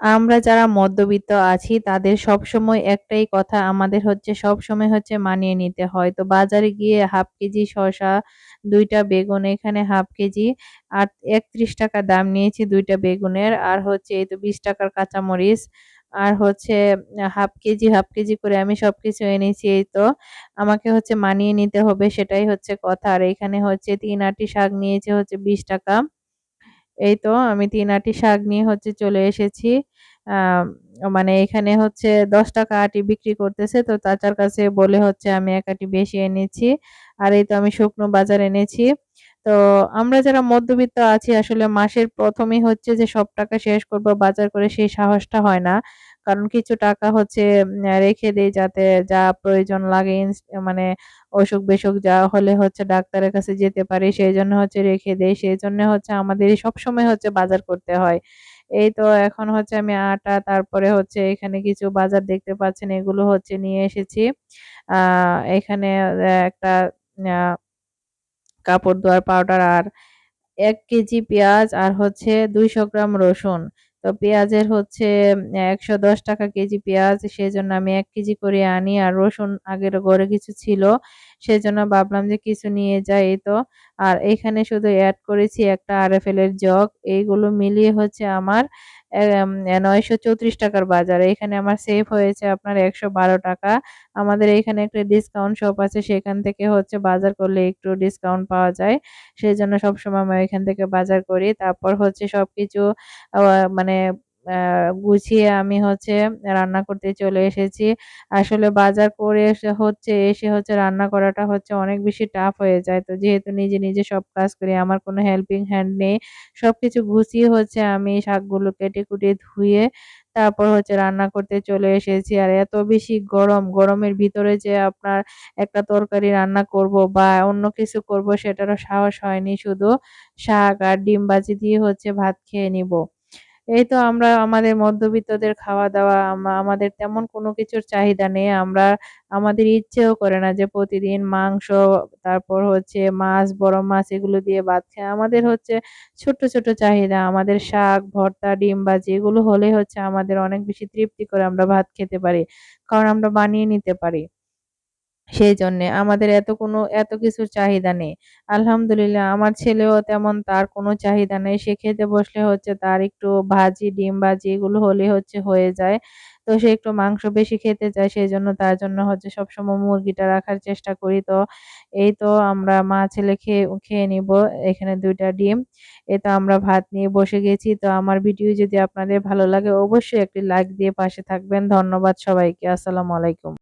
আমরা যারা মধ্যবিত্ত আছি তাদের সব সময় একটাই কথা আমাদের হচ্ছে সবসময় হচ্ছে মানিয়ে নিতে হয়। তো বাজারে গিয়ে হাফ কেজি শসা, দুইটা বেগুন এখানে হাফ কেজি আর ৳৩১ দাম নিয়েছি দুইটা বেগুনের। আর হচ্ছে এই তো বিশ টাকার কাঁচামরিচ। আর হচ্ছে হাফ কেজি, হাফ কেজি করে আমি সব কিছু এনেছি এই তো। আমাকে হচ্ছে মানিয়ে নিতে হবে সেটাই হচ্ছে কথা। আর এখানে হচ্ছে তিন আঁটি শাক নিয়েছে হচ্ছে ৳২০ এই তো আমি তিন আটি শাক নিয়ে হচ্ছে চলে এসেছি। মানে এখানে হচ্ছে দশ টাকা আটি বিক্রি করতেছে। তো চাচার কাছে বলে হচ্ছে আমি এক আটি বেশি এনেছি। আর এই তো আমি শুকনো বাজার এনেছি। তো আমরা যারা মধ্যবিত্ত আছি, আসলে মাসের প্রথমেই হচ্ছে যে সব টাকা শেষ করব, বাজার করে সেই সাহসটা হয় না। কারণ কিছু টাকা হচ্ছে রেখে দেই যাতে যা প্রয়োজন লাগে মানে অসুখ-বিসুখ যা হলে হচ্ছে ডাক্তারের কাছে যেতে পারি, সেই জন্য হচ্ছে রেখে দেই। সেজন্য হচ্ছে আমাদের সবসময় হচ্ছে বাজার করতে হয়। এই তো এখন হচ্ছে আমি আটা, তারপরে হচ্ছে এখানে কিছু বাজার দেখতে পাচ্ছেন, এগুলো হচ্ছে নিয়ে এসেছি। আ, এখানে একটা কাপড় ধোয়ার পাউডার আর এক কেজি পেঁয়াজ আর হচ্ছে ২০০ গ্রাম রসুন। তো পেঁয়াজের হচ্ছে ৳১১০ কেজি পেঁয়াজ সেই জন্য আমি এক কেজি করে আনি। আর রসুন আগের ঘরে কিছু ছিল। সেজন্য ভাবলাম যে কিছু নিয়ে যাই তো। আর এখানে শুধু অ্যাড করেছি একটা আরএফএল এর জগ। এইগুলো মিলিয়ে হচ্ছে আমার নয়শো ৳৯৩৪ র বাজার। এখানে আমার সেভ হয়েছে আপনার ৳১১২ আমাদের এখানে একটা ডিসকাউন্ট শপ আছে, সেখান থেকে হচ্ছে বাজার করলে একটু ডিসকাউন্ট পাওয়া যায়। সেই জন্য সবসময় আমি এখান থেকে বাজার করি। তারপর হচ্ছে সবকিছু আ মানে গুছিয়ে আমি হচ্ছে রান্না করতে চলে এসেছি। আসলে বাজার করে এসে হচ্ছে এসে হচ্ছে রান্না করাটা হচ্ছে অনেক বেশি টাফ হয়ে যায়। তো যেহেতু নিজে, নিজে সব কাজ করি আমার কোনো হেল্পিং হ্যান্ড নেই। সবকিছু গুছিয়ে হচ্ছে আমি শাকগুলো কেটে-কুটে ধুয়ে তারপর হচ্ছে রান্না করতে চলে এসেছি। আর এত বেশি গরম, গরমের ভিতরে যে আপনার একটা তরকারি রান্না করব বা অন্য কিছু করব সেটারও সাহস হয়নি। শুধু শাক আর ডিম বাজি দিয়ে হচ্ছে ভাত খেয়ে নিব। এই তো আমরা আমাদের মধ্যবিত্তদের খাওয়া-দাওয়া আমা আমাদের তেমন কোনো কিছুর চাহিদা নেই। আমরা আমাদের ইচ্ছেও করে না যে প্রতিদিন মাংস, তারপর হচ্ছে মাছ, বড় মাছ এগুলো দিয়ে ভাত খাই। আমাদের হচ্ছে ছোট্ট, ছোট চাহিদা। আমাদের শাক, ভর্তা, ডিম ভাজি এগুলো হলে হচ্ছে আমাদের অনেক বেশি তৃপ্তি করে আমরা ভাত খেতে পারি। কারণ আমরা বানিয়ে নিতে পারি। সেইজন্যে আমাদের এত কোনো এত কিছুর চাহিদা নেই। আলহামদুলিল্লাহ আমার ছেলেও তেমন তার কোনো চাহিদা নেই। সে খেতে বসলে হচ্ছে তার একটু ভাজি, ডিম ভাজি এগুলো হলে হচ্ছে হয়ে যায়। তো সে একটু মাংস বেশি খেতে চায় সেই জন্য তার জন্য হচ্ছে সবসময় মুরগিটা রাখার চেষ্টা করি। তো এই তো আমরা মা ছেলে খেয়ে খেয়ে নিব। এখানে দুইটা ডিম। এই তো আমরা ভাত নিয়ে বসে গেছি। তো আমার ভিডিও যদি আপনাদের ভালো লাগে অবশ্যই একটি লাইক দিয়ে পাশে থাকবেন। ধন্যবাদ সবাইকে। আসসালামু আলাইকুম।